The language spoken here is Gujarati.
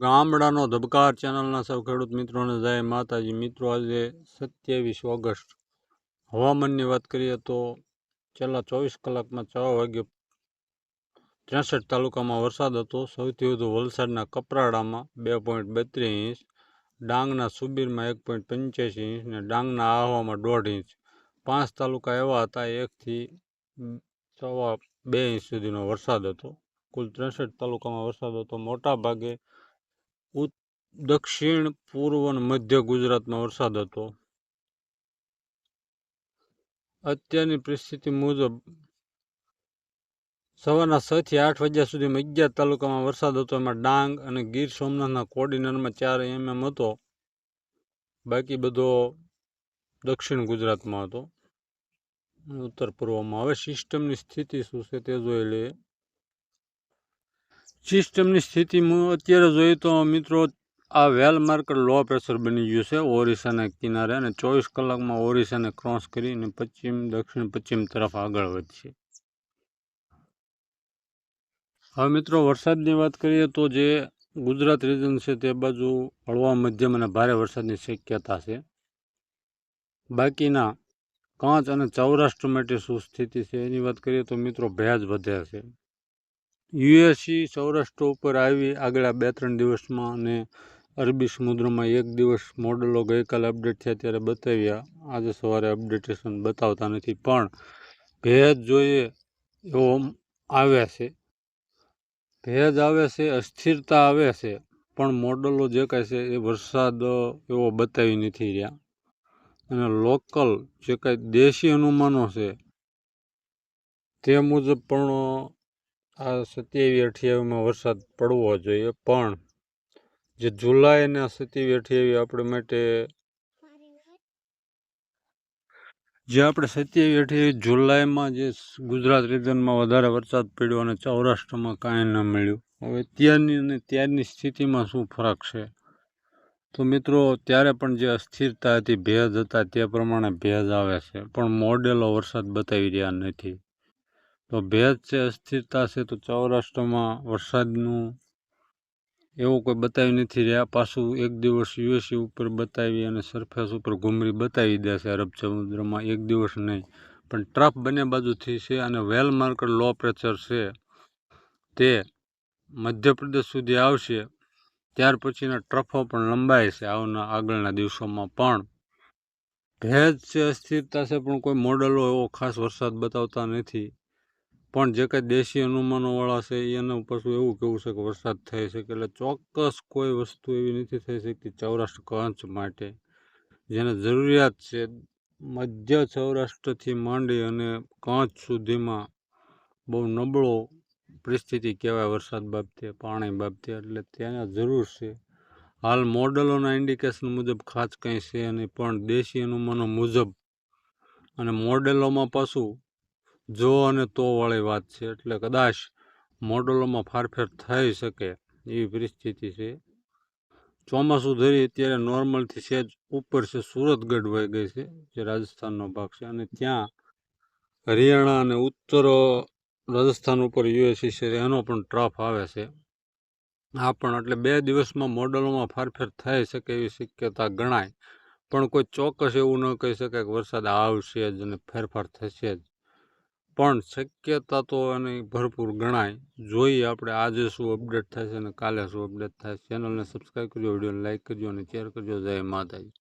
ગામડાનો ધબકાર ચેનલના સૌ ખેડૂત મિત્રોને જય માતાજી. મિત્રો, આજે સત્યાવીસ ઓગસ્ટ. હવામાનની વાત કરીએ તો છેલ્લા ચોવીસ કલાકમાં છ વાગ્યે ત્રેસઠ તાલુકામાં વરસાદ હતો. સૌથી વધુ વલસાડના કપરાડામાં બે પોઈન્ટ બત્રીસ ઇંચ, ડાંગના સુબીરમાં એક પોઈન્ટ પંચ્યાસી ઇંચ અને ડાંગના આહવામાં દોઢ ઇંચ. પાંચ તાલુકા એવા હતા, એકથી સવા બે ઇંચ સુધીનો વરસાદ હતો. કુલ ત્રેસઠ તાલુકામાં વરસાદ હતો. મોટા ભાગે ઉત દક્ષિણ, પૂર્વ અને મધ્ય ગુજરાતમાં વરસાદ હતો. અત્યારની પરિસ્થિતિ મુજબ સવારના છ થી આઠ વાગ્યા સુધીમાં અગિયાર તાલુકામાં વરસાદ હતો. એમાં ડાંગ અને ગીર સોમનાથના કોર્ડિનરમાં ચાર એમએમ હતો. બાકી બધો દક્ષિણ ગુજરાતમાં હતો. ઉત્તર પૂર્વમાં. હવે સિસ્ટમની સ્થિતિ શું છે તે જોઈ લઈએ. સિસ્ટમની સ્થિતિ અત્યારે જોઈએ તો મિત્રો આ વેલ માર્કર લો પ્રેશર બની ગયું છે ઓરિસ્સાના કિનારે અને ચોવીસ કલાકમાં ઓરિસ્સાને ક્રોસ કરીને પશ્ચિમ, દક્ષિણ, પશ્ચિમ તરફ આગળ વધશે. હવે મિત્રો વરસાદની વાત કરીએ તો જે ગુજરાત રિજન છે તે બાજુ હળવા, મધ્યમ અને ભારે વરસાદની શક્યતા છે. બાકીના કાંચ અને સૌરાષ્ટ્ર માટે શું સ્થિતિ છે એની વાત કરીએ તો મિત્રો ભેજ વધે છે. યુએસી સૌરાષ્ટ્ર ઉપર આવી આગળ બે ત્રણ દિવસમાં અને અરબી સમુદ્રમાં એક દિવસ મોડલો ગઈકાલે અપડેટ થયા ત્યારે બતાવ્યા. આજે સવારે અપડેટેશન બતાવતા નથી, પણ ભેજ જોઈએ એવો આવે છે. ભેજ આવે છે, અસ્થિરતા આવે છે, પણ મોડલો જે કાંઈ છે એ વરસાદ એવો બતાવી નથી રહ્યા. અને લોકલ જે કાંઈ દેશી અનુમાનો છે, તે મુજબ પણ આ સત્યાવીસ અઠ્યાવીસમાં વરસાદ પડવો જોઈએ, પણ જે જુલાઈ અને સત્યાવીસ અઠ્યાવીસ આપણે માટે જે આપણે સત્યાવીસ અઠ્યાવીસ જુલાઈમાં જે ગુજરાત રિજનમાં વધારે વરસાદ પડ્યો અને સૌરાષ્ટ્રમાં કાંઈ ન મળ્યું, હવે ત્યારની અને ત્યારની સ્થિતિમાં શું ફરક છે? તો મિત્રો, ત્યારે પણ જે અસ્થિરતા હતી, ભેજ હતા, તે પ્રમાણે ભેજ આવે છે, પણ મોડેલો વરસાદ બતાવી રહ્યા નથી. તો ભેજ છે અસ્થિરતા છે, તો સૌરાષ્ટ્રમાં વરસાદનું એવું કોઈ બતાવી નથી. રહ્યા પાછું એક દિવસ યુએસી ઉપર બતાવી અને સરફેસ ઉપર ઘૂમરી બતાવી દેશે અરબ સમુદ્રમાં. એક દિવસ નહીં, પણ ટ્રફ બંને બાજુથી છે અને વેલ માર્કર લો પ્રેશર છે. તે મધ્યપ્રદેશ સુધી આવશે, ત્યાર પછીના ટ્રફો પણ લંબાય છે આવના આગળના દિવસોમાં. પણ ભેજ છે અસ્થિરતા છે, પણ કોઈ મોડલો એવો ખાસ વરસાદ બતાવતા નથી. પણ જે કાંઈ દેશી અનુમાનોવાળા છે એનું પાછું એવું કહેવું છે કે વરસાદ થઈ શકે? એટલે ચોક્કસ કોઈ વસ્તુ એવી નથી થઈ શકતી સૌરાષ્ટ્ર કચ્છ માટે. જેને જરૂરિયાત છે મધ્ય સૌરાષ્ટ્રથી માંડી અને કચ્છ સુધીમાં બહુ નબળો પરિસ્થિતિ કહેવાય વરસાદ બાબતે, પાણી બાબતે. એટલે ત્યાં જરૂર છે. હાલ મોડલોના ઇન્ડિકેશન મુજબ ખાસ કંઈ છે નહીં, પણ દેશી અનુમાનો મુજબ અને મોડેલોમાં પાછું જો અને તો વાળી વાત છે, એટલે કદાચ મોડલોમાં ફારફેર થઈ શકે એવી પરિસ્થિતિ છે. ચોમાસું ધરી અત્યારે નોર્મલથી સહેજ ઉપર છે, સુરતગઢ વહી ગઈ છે, જે રાજસ્થાનનો ભાગ છે, અને ત્યાં હરિયાણા અને ઉત્તર રાજસ્થાન ઉપર યુએસી છે, એનો પણ ટ્રફ આવે છે. હા પણ એટલે બે દિવસમાં મોડલોમાં ફારફેર થઈ શકે એવી શક્યતા ગણાય. પણ કોઈ ચોક્કસ એવું ન કહી શકાય કે વરસાદ આવશે જ અને ફેરફાર થશે જ. પણ શક્યતા તો એની ભરપૂર ગણાય. જોઈએ આપણે આજે શું અપડેટ થાય છે અને કાલે શું અપડેટ થાય છે. ચેનલને સબસ્ક્રાઈબ કરજો, વિડીયોને લાઇક કરજો અને શેર કરજો. જય માતાજી.